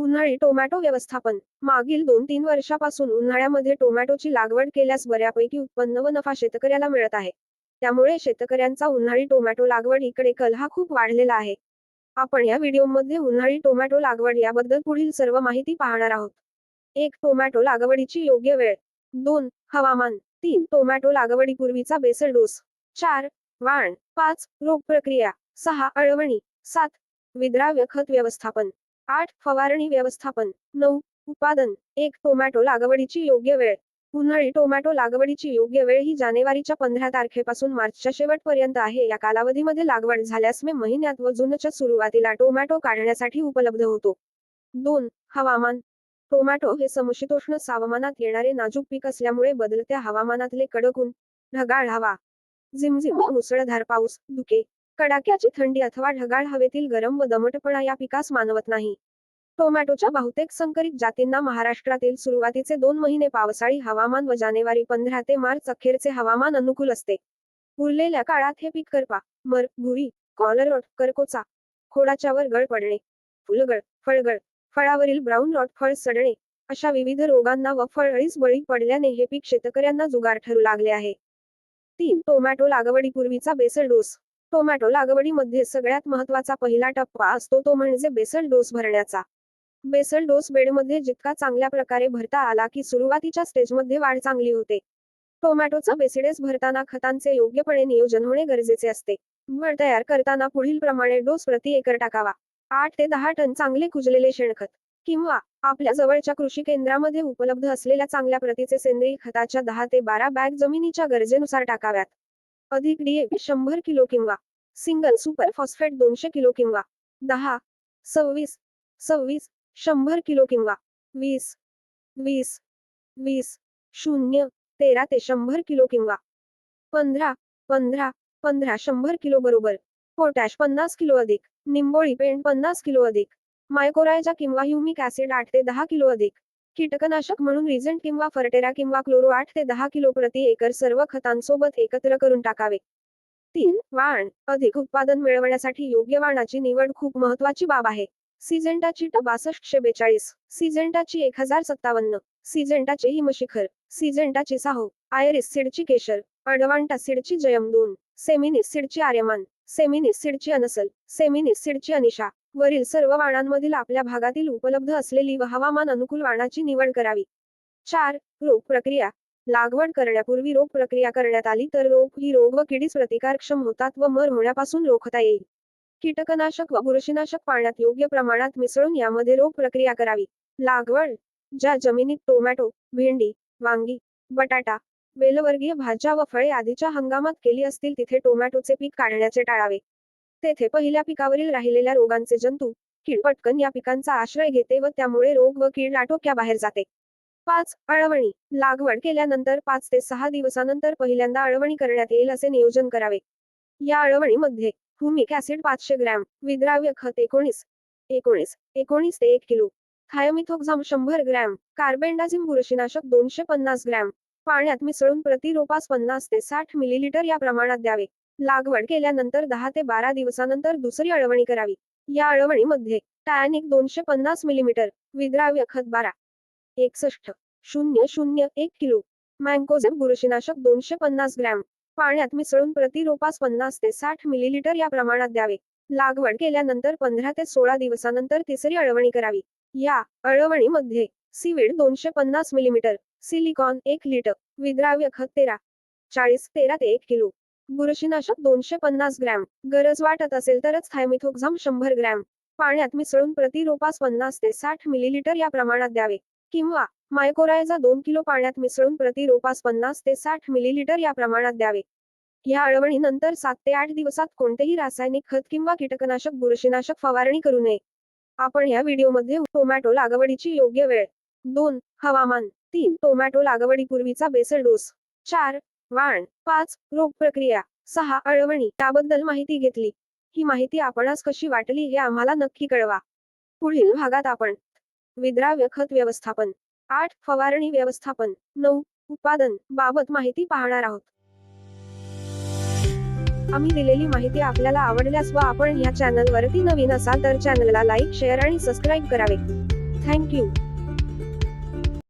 उन्हाळी टोमॅटो व्यवस्थापन. मागील दोन तीन वर्षापासून उन्हाळ्यामध्ये टोमॅटोची लागवड केल्यास बऱ्यापैकी उत्पन्न व नफा शेतकऱ्याला मिळत आहे. त्यामुळे शेतकऱ्यांचा उन्हाळी टोमॅटो लागवड इकडे कल हा खूप वाढलेला आहे. आपण या व्हिडिओमध्ये उन्हाळी टोमॅटो लागवड याबद्दल पुढील सर्व माहिती पाहणार आहोत. एक टोमॅटो लागवडीची योग्य वेळ. दोन हवामान. तीन टोमॅटो लागवडीपूर्वीचा बेसल डोस. चार वाण. पाच रोग प्रक्रिया सहा अळवणी. सात विद्राव्य खत व्यवस्थापन. आठ फवारणी व्यवस्थापन. नऊ उत्पादन. एक टोमॅटो लागवडीची योग्य वेळ. उन्हाळी टोमॅटो लागवडीची योग्य वेळ ही जानेवारीच्या पंधरा तारखेपासून मार्चच्या शेवटपर्यंत आहे. या कालावधीमध्ये लागवड झाल्यास मे महिन्यात व जूनच्या सुरुवातीला टोमॅटो काढण्यासाठी उपलब्ध होतो. दोन हवामान. टोमॅटो हे समशीतोष्ण सावमानात येणारे नाजूक पीक असल्यामुळे बदलत्या हवामानातले कडक ऊन ढगाळ हवा झिमझिम मुसळधार पाऊस धुके कडाक्याची थंडी अथवा ढगाळ हवेतील गरम व दमटपणा या पिकास मानवत नाही. टोमॅटोच्या बहुतेक संकरित जातींना महाराष्ट्रातील सुरुवातीचे दोन महिने पावसाळी हवामान व जानेवारी पंधरा ते मार्च अखेरचे हवामान अनुकूल असते. उरलेल्या काळात हे पीक करपा मर भुरी कॉलर रॉट करकोचा खोडाच्या वर गळ पडणे फुलगळ फळगळ फळावरील ब्राऊन रॉट फळ सडणे अशा विविध रोगांना व फळळीस बळी पडल्याने हे पीक शेतकऱ्यांना जुगार ठरू लागले आहे. तीन टोमॅटो लागवडीपूर्वीचा बेसल डोस. टोमॅटो लागवडीमध्ये सगळ्यात महत्त्वाचा पहिला टप्पा असतो तो म्हणजे बेसल डोस भरण्याचा. बेसल डोस बेडमध्ये जितका चांगल्या प्रकारे भरता आला की सुरुवातीच्या स्टेजमध्ये वाढ चांगली होते. टोमॅटोचा बेसिडेस भरताना खतांचे योग्यपणे नियोजन होणे गरजेचे असते. बळ तयार करताना पुढील प्रमाणे डोस प्रति एकर टाकावा. आठ ते दहा टन चांगले कुजलेले शेणखत किंवा आपल्या जवळच्या कृषी केंद्रामध्ये उपलब्ध असलेल्या चांगल्या प्रतीचे सेंद्रिय खताच्या दहा ते बारा बॅग जमिनीच्या गरजेनुसार टाकाव्यात. अधिक डीएपी शंभर किलो किंवा सिंगल सुपर फॉस्फेट दोनशे किलो किंवा दहा सव्वीस सव्वीस शंभर किलो किंवा वीस वीस वीस शून्य तेरा ते शंभर किलो किंवा पंधरा पंधरा पंधरा शंभर किलो बरोबर. पोटॅश पन्नास किलो अधिक निंबोळी पेंट पन्नास किलो अधिक मायकोरायजा किंवा ह्युमिक ऍसिड आठ ते दहा किलो अधिक. कीटकनाशक म्हणून रिझंट किंवा फर्टेरा किंवा क्लोरो आठ ते दहा किलो प्रति एकर सर्व खतांसोबत एकत्र करून टाकावे. तीन वाण. अधिक उत्पादन मिळवण्यासाठी योग्य वाणाची निवड खूप महत्वाची बाब आहे. सिजेंटाची ट बासष्टशे बेचाळीस. सिजेंटाची एक हजार सत्तावन्न. सिजेंटाचे हिमशिखर. सिजेंटाची साहो. आयरिस सीडची केशर. अडवांटा सीडची जयम दोन. सेमिनिस सीडची आर्यमान. सेमिनिस सीडची अनसल. सेमिनिस सीडची अनिशा. वरील सर्व वाणांमधील आपल्या भागातील उपलब्ध असलेली व हवामान अनुकूल वाणाची निवड करावी. चार रोग प्रक्रिया. लागवड करण्यापूर्वी रोग प्रक्रिया करण्यात आली तर रोग ही रोग व किडीस प्रतिकारक्षम होतात व मर होण्यापासून रोखता येईल. कीटकनाशक व बुरशीनाशक पाण्यात योग्य प्रमाणात मिसळून यामध्ये रोग प्रक्रिया करावी. लागवड. ज्या जमिनीत टोमॅटो भेंडी वांगी बटाटा वेलवर्गीय भाज्या व फळे आदीच्या हंगामात केली असतील तिथे टोमॅटोचे पीक काढण्याचे टाळावे. तेथे पहिल्या पिकावरील राहिलेल्या रोगांचे जंतू कीड पटकन या पिकांचा आश्रय घेते व त्यामुळे रोग व कीड आटोक्याबाहेर जाते. पाच अळवणी. लागवड केल्यानंतर पाच ते सहा दिवसानंतर पहिल्यांदा अळवणी करण्यात येईल असे नियोजन करावे. या अळवणीमध्ये हुमिक ऍसिड पाचशे ग्रॅम विद्राव्य खत एकोणीस एकोणीस एकोणीस ते एक किलो थायमिथोक्झाम शंभर ग्रॅम कार्बेंडाझिम बुरशीनाशक दोनशे पन्नास ग्रॅम पाण्यात मिसळून प्रतिरोपास पन्नास ते साठ मिलीलिटर या प्रमाणात द्यावे. लागवड केल्यानंतर दहा ते बारा दिवसानंतर दुसरी अळवणी करावी. या अळवणीमध्ये टायनिक दोनशे पन्नास मिलीमीटर विद्राव्य खत बारा एकसष्ट शून्य शून्य एक किलो मँकोझेब बुरशीनाशक दोनशे पन्नास ग्रॅम पाण्यात मिसळून प्रतिरोपास पन्नास ते साठ मिलीलिटर या प्रमाणात द्यावे. लागवड केल्यानंतर पंधरा ते सोळा दिवसानंतर तिसरी अळवणी करावी. या अळवणीमध्ये सीवीड दोनशे पन्नास मिलीमीटर सिलिकॉन एक लिटर विद्राव्य खत तेरा चाळीस तेरा ते एक किलो बुरशीनाशक दोनशे पन्नास ग्रॅम. गरज वाटत असेल तरच थायमिथोक्झाम शंभर ग्रॅम. पाण्यात मिसळून प्रतिरोपास पन्नास ते साठ मिलीलिटर या प्रमाणात द्यावे. किंवा मायकोरायझा दोन किलो पाण्यात मिसळून प्रतिरोपास पन्नास ते साठ मिलीलिटर या प्रमाणात द्यावे. या अळवणीनंतर सात ते आठ दिवसात कोणतेही रासायनिक खत किंवा कीटकनाशक बुरशीनाशक फवारणी करू नये. आपण या व्हिडिओमध्ये टोमॅटो लागवडीची योग्य वेळ. दोन हवामान. तीन टोमॅटो लागवडीपूर्वीचा बेसल डोस. चार वाण पाच रोग प्रक्रिया सहा अळवणी याबद्दल माहिती घेतली. ही माहिती आपणास कशी वाटली हे आम्हाला नक्की कळवा. पुढील भागात आपण. विद्राव्य खत व्यवस्थापन. आठ फवारणी व्यवस्थापन. नऊ उत्पादन बाबत माहिती पाहणार आहोत. आम्ही दिलेली माहिती आपल्याला आवडल्यास व आपण या चॅनल वरती नवीन असाल तर चॅनलला लाईक शेअर आणि सबस्क्राईब करावे. Thank you